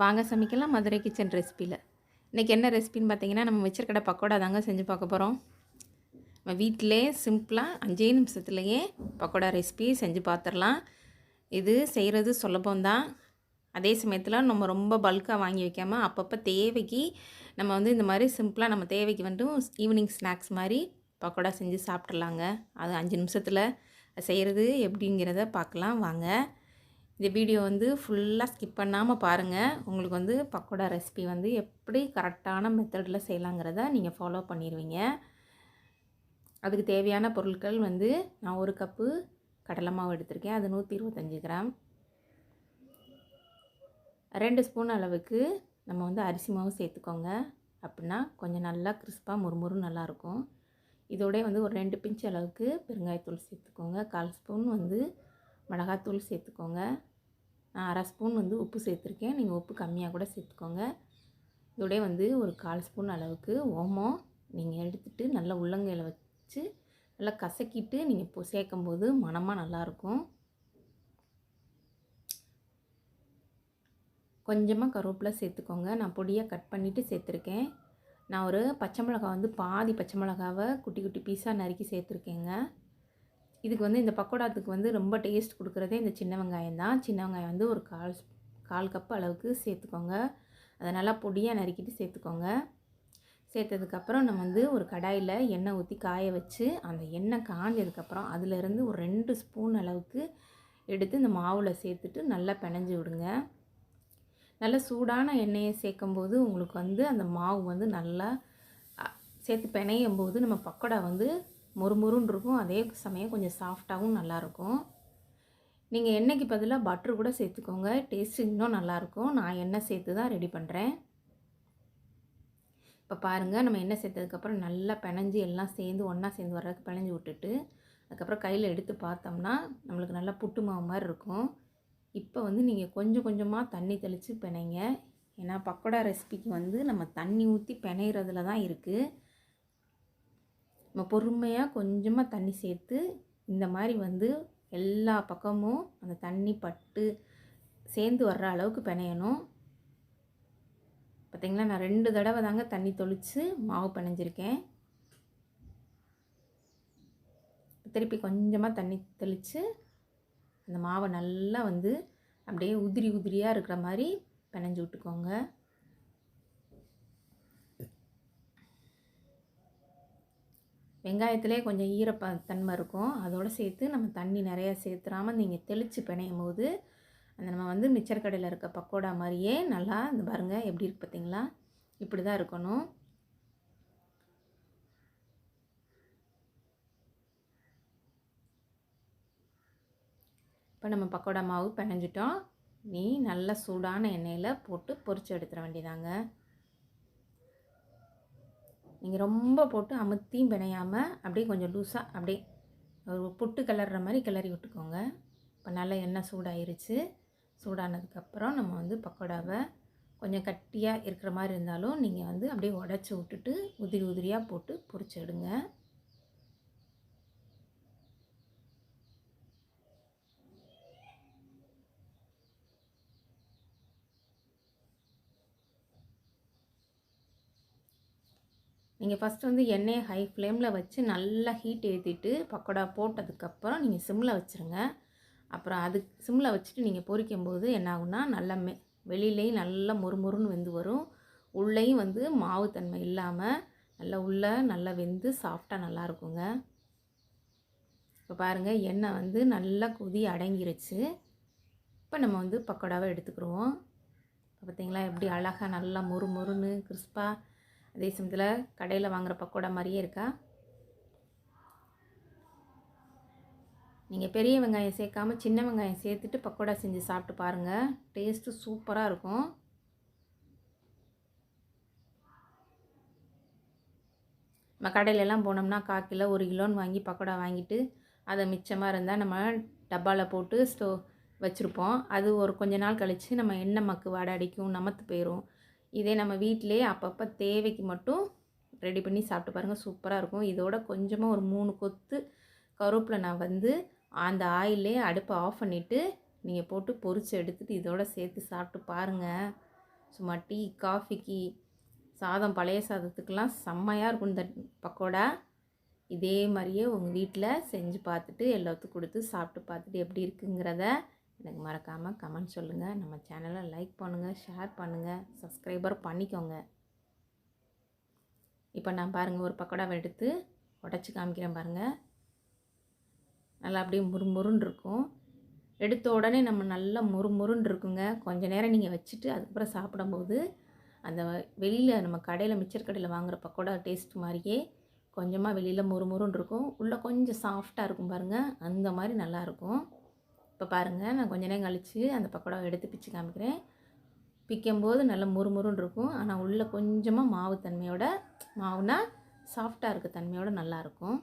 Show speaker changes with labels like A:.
A: வாங்க சமைக்கலாம் மதுரை கிச்சன் ரெசிப்பியில் இன்றைக்கி என்ன ரெசிபின்னு பார்த்தீங்கன்னா நம்ம வச்சிருக்கிற பக்கோடா தாங்க செஞ்சு பார்க்க போகிறோம் நம்ம வீட்டிலே சிம்பிளாக அஞ்சே நிமிஷத்துலேயே பக்கோடா ரெசிபி செஞ்சு பார்த்துடலாம் இது செய்கிறது சுலபம்தான் அதே சமயத்தில் நம்ம ரொம்ப பல்காக வாங்கி வைக்காமல் அப்பப்போ தேவைக்கு நம்ம வந்து இந்த மாதிரி சிம்பிளாக நம்ம தேவைக்கு வந்து ஈவினிங் ஸ்நாக்ஸ் மாதிரி பக்கோடா செஞ்சு சாப்பிட்றலாங்க அது அஞ்சு நிமிஷத்தில் செய்கிறது எப்படிங்கிறத பார்க்கலாம் வாங்க. இந்த வீடியோ வந்து ஃபுல்லாக ஸ்கிப் பண்ணாமல் பாருங்கள் உங்களுக்கு வந்து பக்கோடா ரெசிபி வந்து எப்படி கரெக்டான மெத்தடில் செய்யலாங்கிறத நீங்கள் ஃபாலோ பண்ணிடுவீங்க அதுக்கு தேவையான பொருட்கள் வந்து நான் ஒரு கப்பு கடலை மாவு எடுத்திருக்கேன். அது நூற்றி இருபத்தஞ்சி கிராம். ரெண்டு ஸ்பூன் அளவுக்கு நம்ம வந்து அரிசி மாவு சேர்த்துக்கோங்க. அப்படின்னா கொஞ்சம் நல்லா கிறிஸ்பாக முறுமுறு நல்லாயிருக்கும். இதோட வந்து ஒரு ரெண்டு பிஞ்ச் அளவுக்கு பெருங்காயத்தூள் சேர்த்துக்கோங்க. கால் ஸ்பூன் வந்து மிளகாத்தூள் சேர்த்துக்கோங்க. நான் அரை ஸ்பூன் வந்து உப்பு சேர்த்துருக்கேன். நீங்கள் உப்பு கம்மியாக கூட சேர்த்துக்கோங்க. இதோட வந்து ஒரு கால் ஸ்பூன் அளவுக்கு ஓமம் நீங்கள் எடுத்துகிட்டு நல்லா உள்ளங்கையில் வச்சு நல்லா கசக்கிட்டு நீங்கள் இப்போ சேர்க்கும்போது மணமாக நல்லாயிருக்கும். கொஞ்சமாக கருவேப்பிலை சேர்த்துக்கோங்க. நான் பொடியாக கட் பண்ணிவிட்டு சேர்த்துருக்கேன். நான் ஒரு பச்சை மிளகா வந்து பாதி பச்சை மிளகாவை குட்டி குட்டி பீஸாக நறுக்கி சேர்த்துருக்கேங்க. இதுக்கு வந்து இந்த பக்கோடாத்துக்கு வந்து ரொம்ப டேஸ்ட் கொடுக்குறதே இந்த சின்ன வெங்காயம் தான். சின்ன வெங்காயம் வந்து ஒரு கால் கால் கப் அளவுக்கு சேர்த்துக்கோங்க. அதை நல்லா பொடியாக நறுக்கிட்டு சேர்த்துக்கோங்க. சேர்த்ததுக்கப்புறம் நம்ம வந்து ஒரு கடாயில் எண்ணெய் ஊற்றி காய வச்சு அந்த எண்ணெய் காஞ்சதுக்கப்புறம் அதிலேருந்து ஒரு ரெண்டு ஸ்பூன் அளவுக்கு எடுத்து இந்த மாவில் சேர்த்துட்டு நல்லா பிணைஞ்சி விடுங்க. நல்லா சூடான எண்ணெயை சேர்க்கும்போது உங்களுக்கு வந்து அந்த மாவு வந்து நல்லா சேர்த்து பிணையும் போது நம்ம பக்கோடா வந்து முறுமுறுன்னு இருக்கும் அதே சமயம் கொஞ்சம் சாஃப்டாகவும் நல்லாயிருக்கும் நீங்கள் எண்ணெய்க்கு பதிலாக பட்டர் கூட சேர்த்துக்கோங்க. டேஸ்ட் இன்னும் நல்லாயிருக்கும் நான் எண்ணெய் சேர்த்து தான் ரெடி பண்ணுறேன் இப்போ பாருங்கள் நம்ம எண்ணெய் சேர்த்ததுக்கப்புறம் நல்லா பிணைஞ்சு எல்லாம் சேர்ந்து ஒன்றா சேர்ந்து வர்றதுக்கு பிணைஞ்சு விட்டுட்டு அதுக்கப்புறம் கையில் எடுத்து பார்த்தோம்னா நம்மளுக்கு நல்லா புட்டு மாவு மாதிரி இருக்கும். இப்போ வந்து நீங்கள் கொஞ்சம் கொஞ்சமாக தண்ணி தெளித்து பிணைங்க. ஏன்னா பக்கோடா ரெசிபிக்கு வந்து நம்ம தண்ணி ஊற்றி பிணையிறதுல தான் இருக்குது நம்ம பொறுமையாக கொஞ்சமாக தண்ணி சேர்த்து இந்த மாதிரி வந்து எல்லா பக்கமும் அந்த தண்ணி பட்டு சேர்ந்து வர்ற அளவுக்கு பிணையணும். பார்த்திங்களா நான் ரெண்டு தடவை தாங்க தண்ணி தொளித்து மாவு பிணைஞ்சிருக்கேன். திருப்பி கொஞ்சமாக தண்ணி தெளித்து அந்த மாவை நல்லா வந்து அப்படியே உதிரி உதிரியாக இருக்கிற மாதிரி பிணைஞ்சு விட்டுக்கோங்க. வெங்காயத்திலே கொஞ்சம் ஈரப்ப தன்மை இருக்கும். அதோடு சேர்த்து நம்ம தண்ணி நிறையா சேர்த்துறாமல் நீங்கள் தெளித்து பிணையும் போது அந்த நம்ம வந்து மிச்சர் கடையில் இருக்க பக்கோடா மாதிரியே நல்லா இந்த பாருங்கள் எப்படி இருக்கு பார்த்தீங்களா இப்படி தான் இருக்கணும். இப்போ நம்ம பக்கோடா மாவு பிணைஞ்சிட்டோம். நீ நல்ல சூடான எண்ணெயில் போட்டு பொரித்து எடுத்துட வேண்டியதாங்க. நீங்கள் ரொம்ப போட்டு அமுத்தியும் பிணையாமல் அப்படியே கொஞ்சம் லூஸாக அப்படியே ஒரு புட்டு கிளற மாதிரி கிளறி விட்டுக்கோங்க. இப்போ நல்லா எண்ணெய் சூடாயிருச்சு. சூடானதுக்கப்புறம் நம்ம வந்து பக்கோடாவை கொஞ்சம் கட்டியாக இருக்கிற மாதிரி இருந்தாலும் நீங்கள் வந்து அப்படியே உடச்சி விட்டுட்டு உதிரி உதிரியாக போட்டு பொரிச்சு நீங்கள் ஃபஸ்ட்டு வந்து எண்ணெயை ஹை ஃப்ளேமில் வச்சு நல்லா ஹீட் ஏற்றிட்டு பக்கோடா போட்டதுக்கப்புறம் நீங்கள் சிம்மில் வச்சுருங்க. அப்புறம் அது சிம்மில் வச்சுட்டு நீங்கள் பொரிக்கும் போது என்ன ஆகுனா நல்லா மெ வெளியிலையும் நல்லா மொறுமொறுன்னு வெந்து வரும். உள்ளேயும் வந்து மாவு தன்மை இல்லாமல் நல்லா உள்ளே நல்லா வெந்து சாஃப்டாக நல்லா இருக்குங்க. இப்போ பாருங்கள் எண்ணெய் வந்து நல்லா கொதி அடங்கிருச்சு. இப்போ நம்ம வந்து பக்கோடாவை எடுத்துக்கிடுவோம். பார்த்தீங்களா எப்படி அழகாக நல்லா மொறு மொறுன்னு கிறிஸ்பாக அதே சமயத்தில் கடையில் வாங்குகிற பக்கோடா மாதிரியே இருக்கா? நீங்கள் பெரிய வெங்காயம் சேர்க்காமல் சின்ன வெங்காயம் சேர்த்துட்டு பக்கோடா செஞ்சு சாப்பிட்டு பாருங்கள் டேஸ்ட்டு சூப்பராக இருக்கும். நம்ம கடையிலலாம் போனோம்னா கால் கிலோ ஒரு கிலோன்னு வாங்கி பக்கோடா வாங்கிட்டு அதை மிச்சமாக இருந்தால் நம்ம டப்பாவில் போட்டு ஸ்டோ வச்சுருப்போம். அது ஒரு கொஞ்ச நாள் கழித்து நம்ம எண்ணெய் மக்கு வாடை அடிக்கும் நமத்து போயிடும் இதே நம்ம வீட்டிலே அப்பப்போ தேவைக்கு மட்டும் ரெடி பண்ணி சாப்பிட்டு பாருங்கள் சூப்பராக இருக்கும். இதோட கொஞ்சமாக ஒரு மூணு கொத்து கருவேப்பிலை நான் வந்து அந்த ஆயிலே அடுப்பை ஆஃப் பண்ணிவிட்டு நீங்கள் போட்டு பொரித்து எடுத்துகிட்டு இதோட சேர்த்து சாப்பிட்டு பாருங்கள் சும்மா டீ காஃபிக்கு சாதம் பழைய சாதத்துக்கெலாம் செம்மையாக இருக்கும் இந்த பக்கோடா. இதே மாதிரியே உங்கள் வீட்டில் செஞ்சு பார்த்துட்டு எல்லாத்துக்கும் கொடுத்து சாப்பிட்டு பார்த்துட்டு எப்படி இருக்குங்கிறத எனக்கு மறக்காமல் கமெண்ட் சொல்லுங்கள் நம்ம சேனலை லைக் பண்ணுங்கள் ஷேர் பண்ணுங்கள் சப்ஸ்கிரைபர் பண்ணிக்கோங்க. இப்போ நான் பாருங்கள் ஒரு பக்கோடாவை எடுத்து உடச்சி காமிக்கிறேன் பாருங்கள் நல்லா அப்படியே முறுமுறுன்னு இருக்கும். எடுத்த உடனே நம்ம நல்லா முறுமுறுன்னு இருக்குங்க. கொஞ்ச நேரம் நீங்கள் வச்சுட்டு அதுக்கப்புறம் சாப்பிடும்போது அந்த வெளியில் நம்ம கடையில் மிச்சர் கடையில் வாங்குகிற பக்கோடா டேஸ்ட் மாதிரியே கொஞ்சமாக வெளியில் முறுமுறுன்னு இருக்கும். உள்ளே கொஞ்சம் சாஃப்டாக இருக்கும் பாருங்கள் அந்த மாதிரி நல்லாயிருக்கும் இப்போ பாருங்கள் நான் கொஞ்ச நேரம் கழித்து அந்த பக்கோடாவை எடுத்து பிச்சு காமிக்கிறேன். பிக்கும்போது நல்லா முறுமுறுன்னு இருக்கும். ஆனால் உள்ளே கொஞ்சமாக மாவு தன்மையோட மாவுனா சாஃப்டாக இருக்க தன்மையோட நல்லாயிருக்கும்